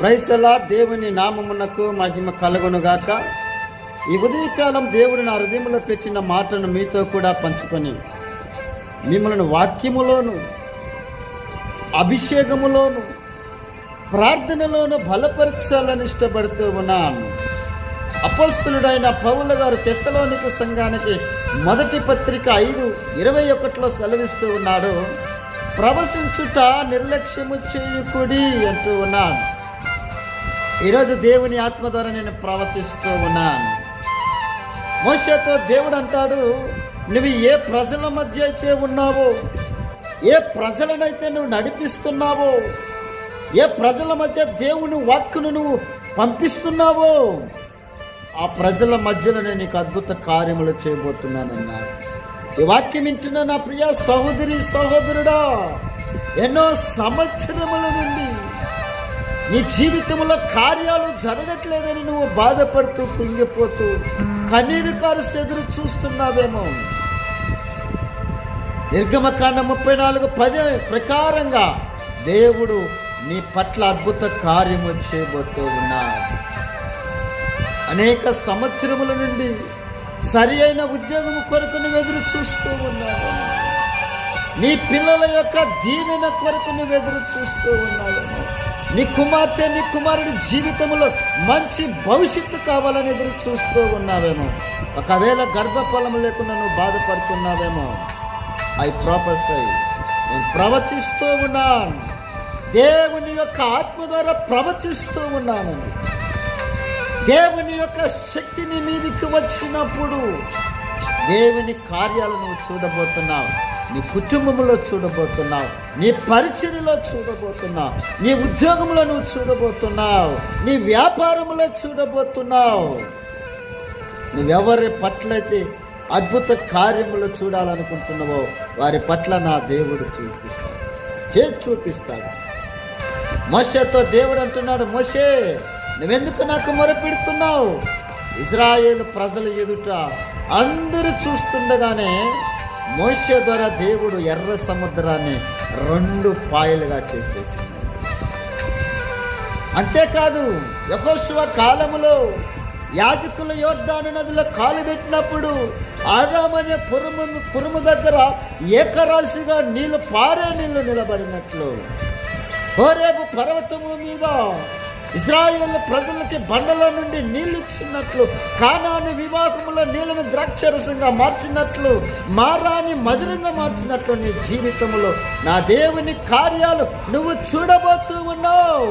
ప్రైసలా దేవుని నామమునకు మహిమ కలుగునుగాక. ఈ ఉదయకాలం దేవుడు నా హృదయంలో పెట్టిన మాటను మీతో కూడా పంచుకొని మిమ్మల్ని వాక్యములోను అభిషేకములోను ప్రార్థనలోను బలపరచాలని ఇష్టపడుతూ ఉన్నాను. అపస్తులుడైన పౌల గారు తెస్సలోనికి సంఘానికి మొదటి పత్రిక ఐదు ఇరవై ఒకటిలో సెలవిస్తూ ఉన్నాడు. ప్రవశించుట నిర్లక్ష్యము చేయకూడి అంటూ ఉన్నాను. ఈరోజు దేవుని ఆత్మ ద్వారా నేను ప్రవచిస్తూ ఉన్నాను. మోసతో దేవుడు అంటాడు నువ్వు ఏ ప్రజల మధ్య అయితే ఉన్నావో ఏ ప్రజలనైతే నువ్వు నడిపిస్తున్నావో ఏ ప్రజల మధ్య దేవుని వాక్కును నువ్వు పంపిస్తున్నావో ఆ ప్రజల మధ్యలో నేను నీకు అద్భుత కార్యములు చేయబోతున్నానన్నారు ఈ వాక్యం వింటున్న నా ప్రియ సహోదరి సహోదరుడా ఎన్నో సంవత్సరముల నుండి నీ జీవితంలో కార్యాలు జరగట్లేదని నువ్వు బాధపడుతూ కృంగిపోతూ కన్నీరు కారుస్తూ ఎదురు చూస్తున్నావేమో. నిర్గమకాండ ముప్పై నాలుగు పదే ప్రకారంగా దేవుడు నీ పట్ల అద్భుత కార్యము చేయబోతూ ఉన్నాడు. అనేక సంవత్సరముల నుండి సరి అయిన ఉద్యోగం కొరకు నువ్వు ఎదురు చూస్తూ ఉన్నావు. నీ పిల్లల యొక్క దీవెన కొరకు నువ్వు ఎదురు చూస్తూ ఉన్నావు. నీ కుమార్తె నీ కుమారుడి జీవితంలో మంచి భవిష్యత్తు కావాలని ఎదురు చూస్తూ ఉన్నావేమో. ఒకవేళ గర్భఫలం లేకుండా నువ్వు బాధపడుతున్నావేమో. ఐ ప్రొఫెసై నేను ప్రవచిస్తూ ఉన్నాను. దేవుని యొక్క ఆత్మ ద్వారా ప్రవచిస్తూ ఉన్నానండి దేవుని యొక్క శక్తిని మీదికి వచ్చినప్పుడు దేవుని కార్యాలను నువ్వు చూడబోతున్నావు. నీ కుటుంబంలో చూడబోతున్నావు. నీ పరిచయలో చూడబోతున్నావు. నీ ఉద్యోగంలో నువ్వు చూడబోతున్నావు. నీ వ్యాపారంలో చూడబోతున్నావు. నువ్వెవరి పట్లయితే అద్భుత కార్యములు చూడాలనుకుంటున్నావో వారి పట్ల నా దేవుడు చూపిస్తాడు. చేసి చూపిస్తాడు. మోసతో దేవుడు అంటున్నాడు మోసే నువ్వెందుకు నాకు మొరపెడుతున్నావు? ఇజ్రాయేల్ ప్రజల ఎదుట అందరూ చూస్తుండగానే మోస ద్వారా దేవుడు ఎర్ర సముద్రాన్ని రెండు పాయలుగా చేసేసింది. అంతేకాదు యహోశివ కాలములో యాజకుల యోర్ధాను నదిలో కాలు పెట్టినప్పుడు ఆదామనే పురుము పురుము దగ్గర ఏకరాశిగా నీళ్ళు పారే నీళ్ళు నిలబడినట్లు. హోరేపు పర్వతము మీద ఇజ్రాయేల్ ప్రజలకి బండల నుండి నీళ్ళు ఇచ్చినట్లు కానాని వివాహములో నీళ్ళను ద్రాక్షరసంగా మార్చినట్లు మారాని మధురంగా మార్చినట్లు నీ జీవితంలో నా దేవుని కార్యాలు నువ్వు చూడబోతూ ఉన్నావు.